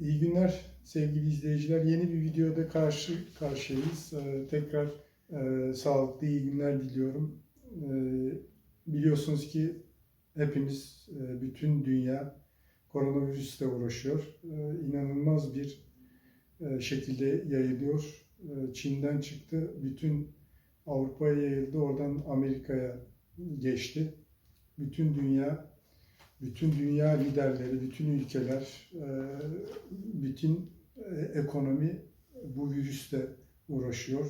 İyi günler sevgili izleyiciler. Yeni bir videoda karşı karşıyayız. Ee, tekrar e, sağlıklı iyi günler diliyorum. Ee, biliyorsunuz ki hepimiz, e, bütün dünya koronavirüsle uğraşıyor. Ee, inanılmaz bir e, şekilde yayılıyor. Ee, Çin'den çıktı, bütün Avrupa'ya yayıldı, oradan Amerika'ya geçti. Bütün dünya bütün dünya liderleri, bütün ülkeler, e, bütün e, ekonomi bu virüsle uğraşıyor.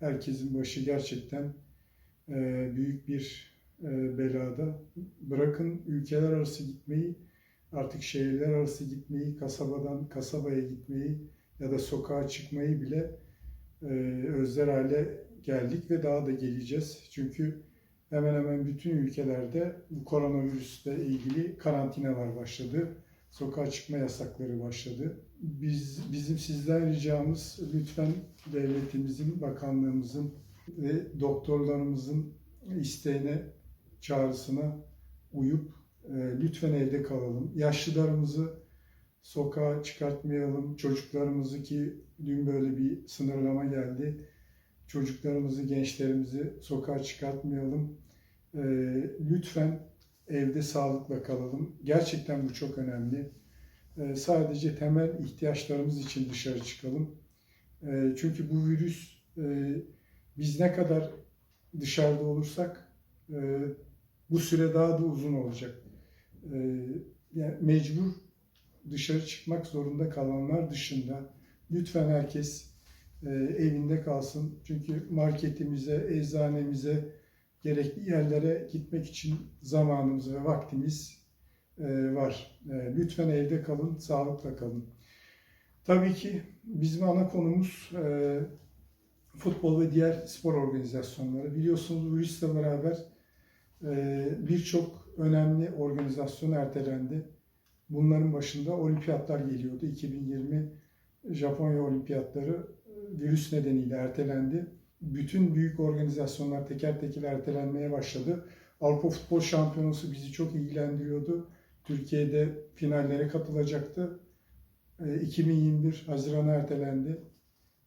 Herkesin başı gerçekten e, büyük bir belada. Bırakın ülkeler arası gitmeyi, artık şehirler arası gitmeyi, kasabadan kasabaya gitmeyi ya da sokağa çıkmayı bile özler hale geldik ve daha da geleceğiz. Çünkü hemen hemen bütün ülkelerde bu koronavirüsle ilgili karantinalar başladı. Sokağa çıkma yasakları başladı. Biz bizim sizden ricamız lütfen devletimizin, bakanlığımızın ve doktorlarımızın isteğine, çağrısına uyup e, lütfen evde kalalım. Yaşlılarımızı sokağa çıkartmayalım. Çocuklarımızı ki dün böyle bir sınırlama geldi. Çocuklarımızı, gençlerimizi sokağa çıkartmayalım. E, lütfen evde sağlıkla kalalım. Gerçekten bu çok önemli. E, sadece temel ihtiyaçlarımız için dışarı çıkalım. E, çünkü bu virüs e, biz ne kadar dışarıda olursak e, bu süre daha da uzun olacak. E, yani mecbur dışarı çıkmak zorunda kalanlar dışında lütfen herkes e, evinde kalsın. Çünkü marketimize, eczanemize, gerekli yerlere gitmek için zamanımız ve vaktimiz e, var. E, lütfen evde kalın, sağlıkla kalın. Tabii ki bizim ana konumuz e, futbol ve diğer spor organizasyonları. Biliyorsunuz virüsle beraber birçok önemli organizasyon ertelendi. Bunların başında olimpiyatlar geliyordu. 2020 Japonya olimpiyatları virüs nedeniyle ertelendi bütün büyük organizasyonlar teker teker ertelenmeye başladı. Avrupa Futbol Şampiyonası bizi çok ilgilendiriyordu. Türkiye'de finallere katılacaktı. 2021 Haziran'a ertelendi.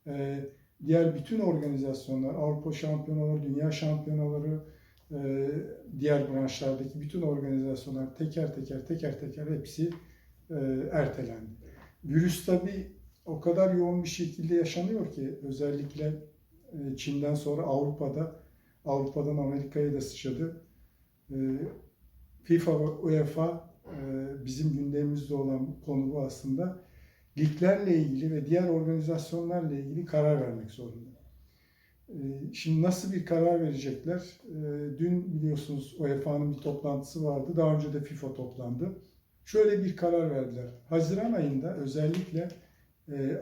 Ee, diğer bütün organizasyonlar, Avrupa Şampiyonaları, Dünya Şampiyonaları, e, diğer branşlardaki bütün organizasyonlar teker teker teker teker hepsi e, ertelendi. Virüs tabi o kadar yoğun bir şekilde yaşanıyor ki özellikle e, Çin'den sonra Avrupa'da, Avrupa'dan Amerika'ya da sıçradı. E, FIFA ve UEFA e, bizim gündemimizde olan konu bu aslında. Liglerle ilgili ve diğer organizasyonlarla ilgili karar vermek zorunda. Şimdi nasıl bir karar verecekler? Dün biliyorsunuz UEFA'nın bir toplantısı vardı. Daha önce de FIFA toplandı. Şöyle bir karar verdiler. Haziran ayında özellikle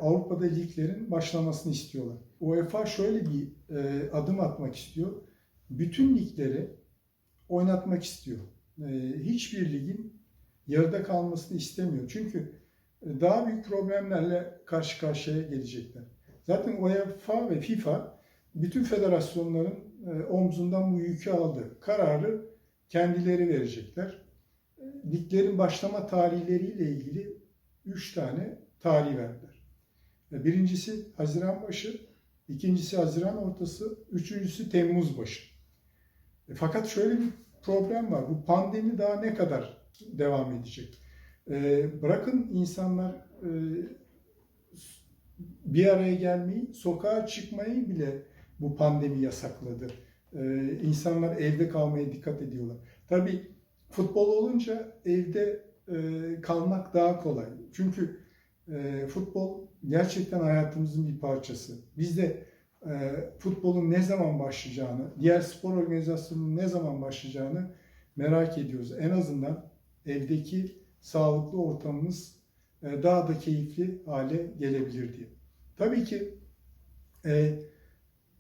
Avrupa'da liglerin başlamasını istiyorlar. UEFA şöyle bir e, adım atmak istiyor. Bütün ligleri oynatmak istiyor. E, hiçbir ligin yarıda kalmasını istemiyor. Çünkü e, daha büyük problemlerle karşı karşıya gelecekler. Zaten UEFA ve FIFA bütün federasyonların e, omzundan bu yükü aldı. Kararı kendileri verecekler. E, liglerin başlama tarihleriyle ilgili 3 tane tarih verdiler. E, birincisi Haziran başı, İkincisi Haziran ortası, üçüncüsü Temmuz başı. E, fakat şöyle bir problem var. Bu pandemi daha ne kadar devam edecek? E, bırakın insanlar e, bir araya gelmeyi, sokağa çıkmayı bile bu pandemi yasakladı. E, insanlar evde kalmaya dikkat ediyorlar. Tabii futbol olunca evde e, kalmak daha kolay. Çünkü e, futbol gerçekten hayatımızın bir parçası. Biz de e, futbolun ne zaman başlayacağını, diğer spor organizasyonunun ne zaman başlayacağını merak ediyoruz. En azından evdeki sağlıklı ortamımız e, daha da keyifli hale gelebilir diye. Tabii ki e,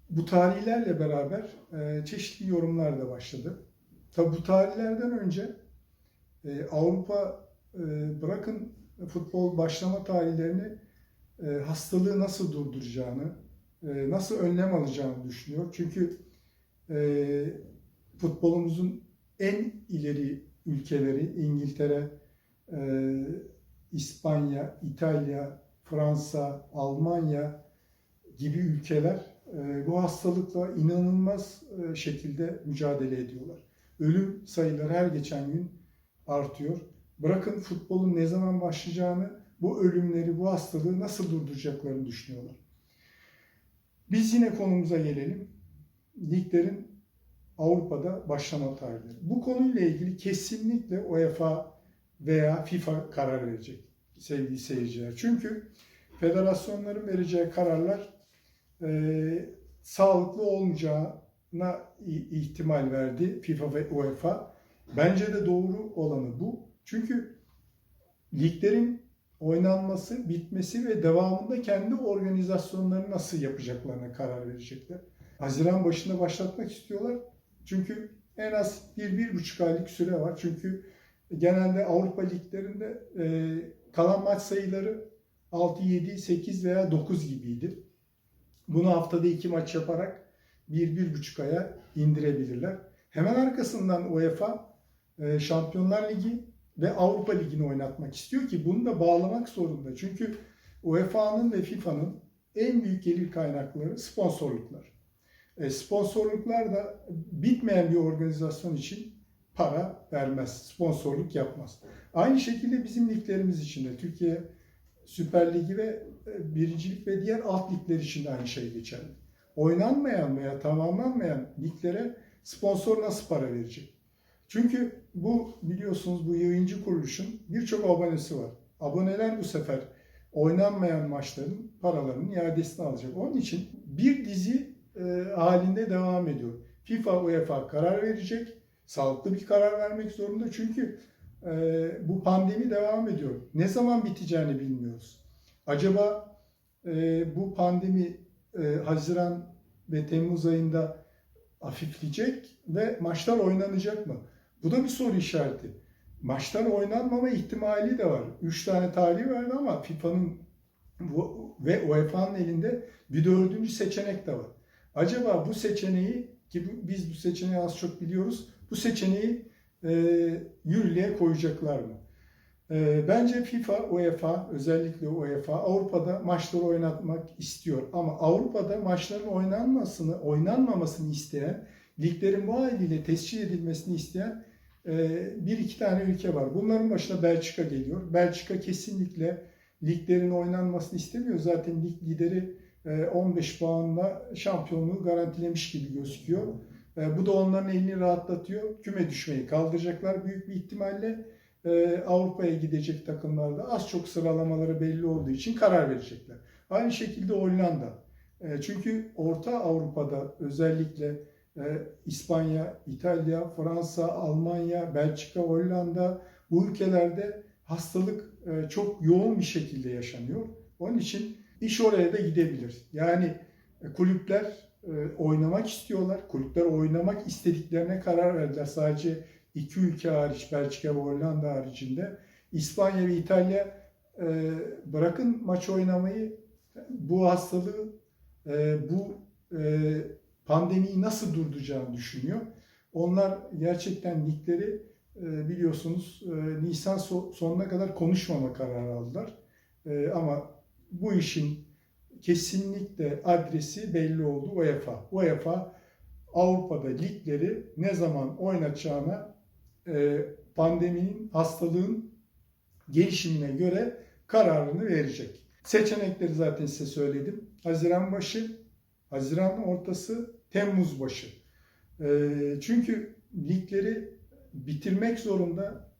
bu tarihlerle beraber e, çeşitli yorumlar da başladı. Tabii bu tarihlerden önce e, Avrupa e, bırakın futbol başlama tarihlerini hastalığı nasıl durduracağını, e, nasıl önlem alacağını düşünüyor. Çünkü e, futbolumuzun en ileri ülkeleri İngiltere, İspanya, İtalya, Fransa, Almanya gibi ülkeler e, bu hastalıkla inanılmaz e, şekilde mücadele ediyorlar. Ölüm sayıları her geçen gün artıyor. Bırakın futbolun ne zaman başlayacağını, bu ölümleri, bu hastalığı nasıl durduracaklarını düşünüyorlar. Biz yine konumuza gelelim. Liglerin Avrupa'da başlama tarihleri. Bu konuyla ilgili kesinlikle UEFA veya FIFA karar verecek sevgili seyirciler. Çünkü federasyonların vereceği kararlar e, sağlıklı olmayacağına ihtimal verdi FIFA ve UEFA. Bence de doğru olanı bu. Çünkü liglerin oynanması, bitmesi ve devamında kendi organizasyonlarını nasıl yapacaklarına karar verecekler. Haziran başında başlatmak istiyorlar. Çünkü en az bir, bir buçuk aylık süre var. Çünkü genelde Avrupa liglerinde e, kalan maç sayıları 6, 7, 8 veya 9 gibiydi. Bunu haftada iki maç yaparak bir, bir buçuk aya indirebilirler. Hemen arkasından UEFA e, Şampiyonlar Ligi ve Avrupa Ligi'ni oynatmak istiyor ki bunu da bağlamak zorunda. Çünkü UEFA'nın ve FIFA'nın en büyük gelir kaynakları sponsorluklar. E, sponsorluklar da bitmeyen bir organizasyon için para vermez, sponsorluk yapmaz. Aynı şekilde bizim liglerimiz için de Türkiye Süper Ligi ve e, birincilik ve diğer alt ligler için de aynı şey geçerli. Oynanmayan veya tamamlanmayan liglere sponsor nasıl para verecek? Çünkü bu biliyorsunuz bu yayıncı kuruluşun birçok abonesi var. Aboneler bu sefer oynanmayan maçların paralarının iadesini alacak. Onun için bir dizi e, halinde devam ediyor. FIFA, UEFA karar verecek. Sağlıklı bir karar vermek zorunda. Çünkü e, bu pandemi devam ediyor. Ne zaman biteceğini bilmiyoruz. Acaba e, bu pandemi e, Haziran ve Temmuz ayında hafifleyecek ve maçlar oynanacak mı? Bu da bir soru işareti. Maçlar oynanmama ihtimali de var. Üç tane tarih verdi ama FIFA'nın ve UEFA'nın elinde bir dördüncü seçenek de var. Acaba bu seçeneği ki biz bu seçeneği az çok biliyoruz. Bu seçeneği e, yürürlüğe koyacaklar mı? E, bence FIFA, UEFA, özellikle UEFA Avrupa'da maçları oynatmak istiyor. Ama Avrupa'da maçların oynanmasını, oynanmamasını isteyen, liglerin bu haliyle tescil edilmesini isteyen bir iki tane ülke var. Bunların başına Belçika geliyor. Belçika kesinlikle liglerin oynanmasını istemiyor. Zaten lig lideri e, 15 puanla şampiyonluğu garantilemiş gibi gözüküyor. E, Bu da onların elini rahatlatıyor. Küme düşmeyi kaldıracaklar büyük bir ihtimalle. E, Avrupa'ya gidecek takımlarda az çok sıralamaları belli olduğu için karar verecekler. Aynı şekilde Hollanda. E, Çünkü Orta Avrupa'da özellikle e, İspanya, İtalya, Fransa, Almanya, Belçika, Hollanda bu ülkelerde hastalık e, çok yoğun bir şekilde yaşanıyor. Onun için iş oraya da gidebilir. Yani e, kulüpler e, oynamak istiyorlar. Kulüpler oynamak istediklerine karar verdiler. Sadece iki ülke hariç, Belçika ve Hollanda haricinde. İspanya ve İtalya e, bırakın maç oynamayı, bu hastalığı, e, bu e, pandemiyi nasıl durduracağını düşünüyor. Onlar gerçekten ligleri e, biliyorsunuz e, Nisan so- sonuna kadar konuşmama kararı aldılar. E, ama bu işin kesinlikle adresi belli oldu UEFA. UEFA Avrupa'da ligleri ne zaman oynatacağına pandeminin, hastalığın gelişimine göre kararını verecek. Seçenekleri zaten size söyledim. Haziran başı, Haziran ortası, Temmuz başı. E, çünkü ligleri bitirmek zorunda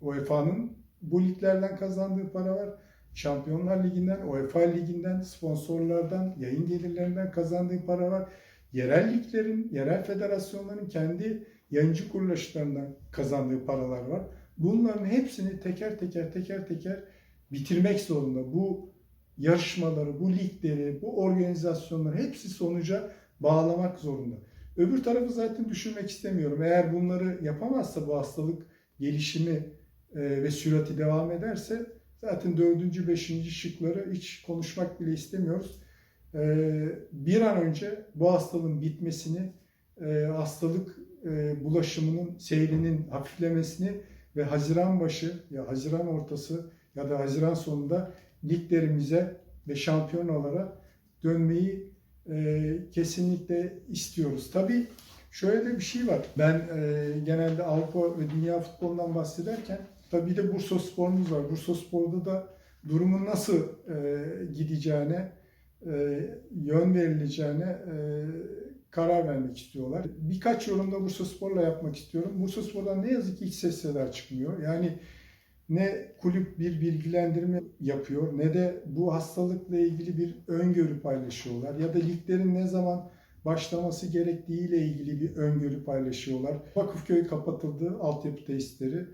UEFA'nın bu liglerden kazandığı para var. Şampiyonlar Ligi'nden, UEFA Ligi'nden, sponsorlardan, yayın gelirlerinden kazandığı para var. Yerel liglerin, yerel federasyonların kendi yayıncı kuruluşlarından kazandığı paralar var. Bunların hepsini teker teker teker teker bitirmek zorunda. Bu yarışmaları, bu ligleri, bu organizasyonları hepsi sonuca bağlamak zorunda. Öbür tarafı zaten düşünmek istemiyorum. Eğer bunları yapamazsa bu hastalık gelişimi e, ve sürati devam ederse zaten dördüncü, beşinci şıkları hiç konuşmak bile istemiyoruz. E, bir an önce bu hastalığın bitmesini, e, hastalık bulaşımının seyrinin hafiflemesini ve Haziran başı ya Haziran ortası ya da Haziran sonunda liglerimize ve şampiyonalara dönmeyi e, kesinlikle istiyoruz. Tabii şöyle de bir şey var. Ben e, genelde Avrupa ve dünya futbolundan bahsederken tabii bir de Bursa Spor'umuz var. Bursa Spor'da da durumun nasıl e, gideceğine, e, yön verileceğine e, karar vermek istiyorlar. Birkaç yorumda Bursa Spor'la yapmak istiyorum. Bursa Spor'dan ne yazık ki hiç ses seda çıkmıyor. Yani ne kulüp bir bilgilendirme yapıyor ne de bu hastalıkla ilgili bir öngörü paylaşıyorlar ya da liglerin ne zaman başlaması gerektiğiyle ilgili bir öngörü paylaşıyorlar. Vakıfköy kapatıldı, altyapı tesisleri.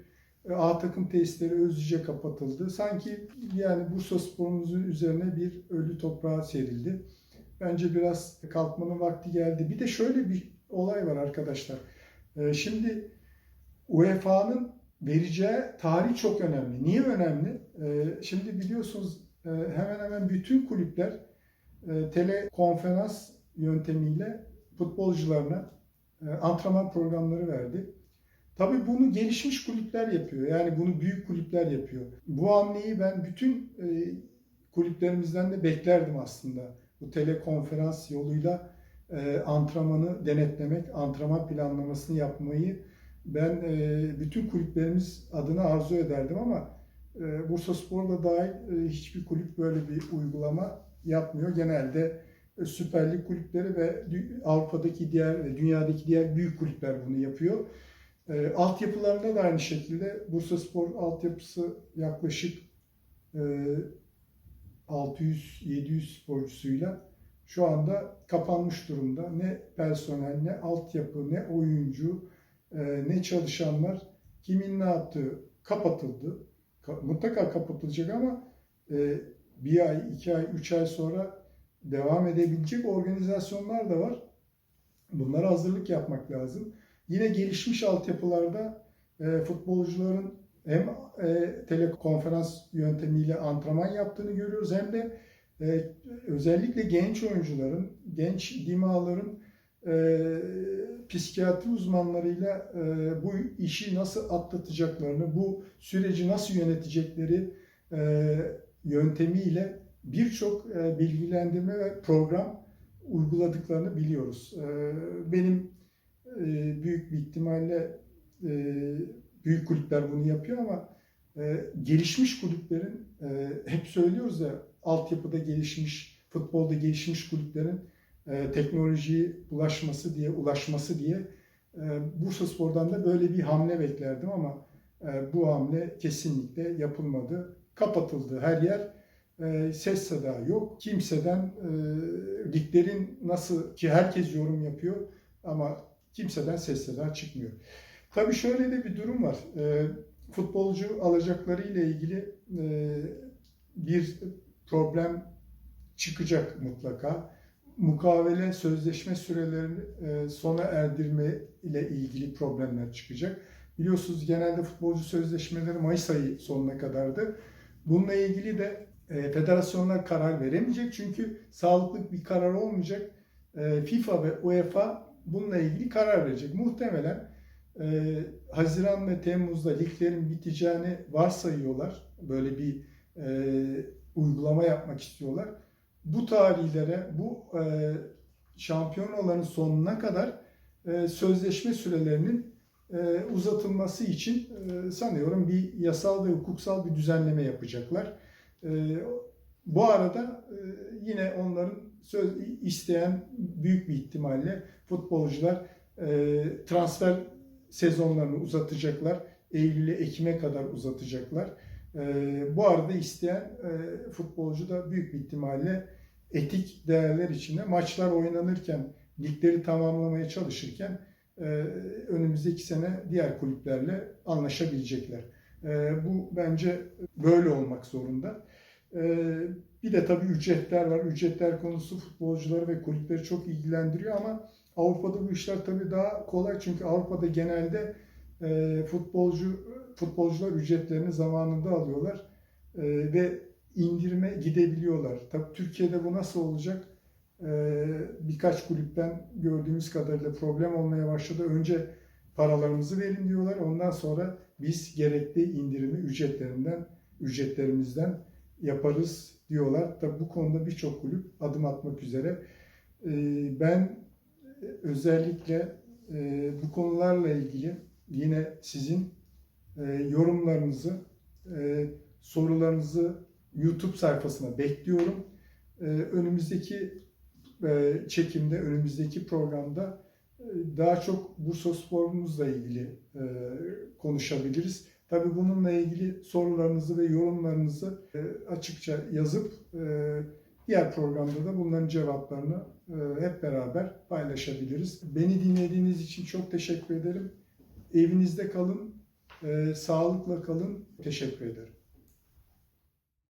E, A takım tesisleri Özlüce kapatıldı. Sanki yani Bursa sporumuzun üzerine bir ölü toprağa serildi. Bence biraz kalkmanın vakti geldi. Bir de şöyle bir olay var arkadaşlar. E, Şimdi UEFA'nın vereceği tarih çok önemli. Niye önemli? Ee, Şimdi biliyorsunuz e, hemen hemen bütün kulüpler e, telekonferans yöntemiyle futbolcularına e, antrenman programları verdi. Tabii bunu gelişmiş kulüpler yapıyor. Yani bunu büyük kulüpler yapıyor. Bu hamleyi ben bütün kulüplerimizden de beklerdim aslında. Bu telekonferans yoluyla antrenmanı denetlemek, antrenman planlamasını yapmayı ben e, bütün kulüplerimiz adına arzu ederdim ama e, Bursa Spor'la dahil e, hiçbir kulüp böyle bir uygulama yapmıyor. Genelde e, Süper Lig kulüpleri ve Avrupa'daki diğer ve dünyadaki diğer büyük kulüpler bunu yapıyor. E, altyapılarında da aynı şekilde Bursa Spor altyapısı yaklaşık e, 600-700 sporcusuyla şu anda kapanmış durumda. Ne personel, ne altyapı, ne oyuncu, e, ne çalışanlar, kimin ne yaptığı kapatıldı. Ka- mutlaka kapatılacak ama e, bir ay, iki ay, üç ay sonra devam edebilecek organizasyonlar da var. Bunlara hazırlık yapmak lazım. Yine gelişmiş altyapılarda e, futbolcuların hem e, telekonferans yöntemiyle antrenman yaptığını görüyoruz hem de e, özellikle genç oyuncuların, genç dimaların e, psikiyatri uzmanlarıyla e, bu işi nasıl atlatacaklarını, bu süreci nasıl yönetecekleri e, yöntemiyle birçok e, bilgilendirme ve program uyguladıklarını biliyoruz. E, benim e, büyük bir ihtimalle e, büyük kulüpler bunu yapıyor ama e, gelişmiş kulüplerin e, hep söylüyoruz ya altyapıda gelişmiş, futbolda gelişmiş kulüplerin e, teknolojiye ulaşması diye ulaşması diye e, Bursa Spor'dan da böyle bir hamle beklerdim ama e, bu hamle kesinlikle yapılmadı. Kapatıldı her yer. E, ses seda yok. Kimseden e, liglerin nasıl ki herkes yorum yapıyor ama kimseden ses seda çıkmıyor. Tabii şöyle de bir durum var. E, futbolcu alacakları ile ilgili e, bir problem çıkacak mutlaka mukavele sözleşme sürelerini e, sona erdirme ile ilgili problemler çıkacak. Biliyorsunuz genelde futbolcu sözleşmeleri Mayıs ayı sonuna kadardı. Bununla ilgili de e, federasyonlar karar veremeyecek çünkü sağlıklı bir karar olmayacak. E, FIFA ve UEFA bununla ilgili karar verecek. Muhtemelen Haziran ve Temmuz'da liglerin biteceğini varsayıyorlar. Böyle bir uygulama yapmak istiyorlar bu tarihlere, bu e, şampiyonaların sonuna kadar e, sözleşme sürelerinin e, uzatılması için e, sanıyorum bir yasal ve hukuksal bir düzenleme yapacaklar. E, bu arada e, yine onların söz isteyen büyük bir ihtimalle futbolcular e, transfer sezonlarını uzatacaklar. Eylül'e Ekim'e kadar uzatacaklar. E, bu arada isteyen e, futbolcu da büyük bir ihtimalle etik değerler içinde maçlar oynanırken, ligleri tamamlamaya çalışırken e, önümüzdeki sene diğer kulüplerle anlaşabilecekler. E, bu bence böyle olmak zorunda. Bir de tabii ücretler var. Ücretler konusu futbolcuları ve kulüpleri çok ilgilendiriyor ama Avrupa'da bu işler tabii daha kolay çünkü Avrupa'da genelde futbolcu futbolcular ücretlerini zamanında alıyorlar e, ve indirime gidebiliyorlar. Tabii Türkiye'de bu nasıl olacak? Ee, birkaç kulüpten gördüğümüz kadarıyla problem olmaya başladı. Önce paralarımızı verin diyorlar. Ondan sonra biz gerekli indirimi ücretlerinden ücretlerimizden yaparız diyorlar. Tabi bu konuda birçok kulüp adım atmak üzere. E, ben özellikle e, bu konularla ilgili yine sizin e, yorumlarınızı, e, sorularınızı YouTube sayfasına bekliyorum. E, önümüzdeki e, çekimde, önümüzdeki programda e, daha çok Bursa sporumuzla ilgili konuşabiliriz. Tabii bununla ilgili sorularınızı ve yorumlarınızı açıkça yazıp diğer programda da bunların cevaplarını hep beraber paylaşabiliriz. Beni dinlediğiniz için çok teşekkür ederim. Evinizde kalın, e, sağlıkla kalın. Teşekkür ederim.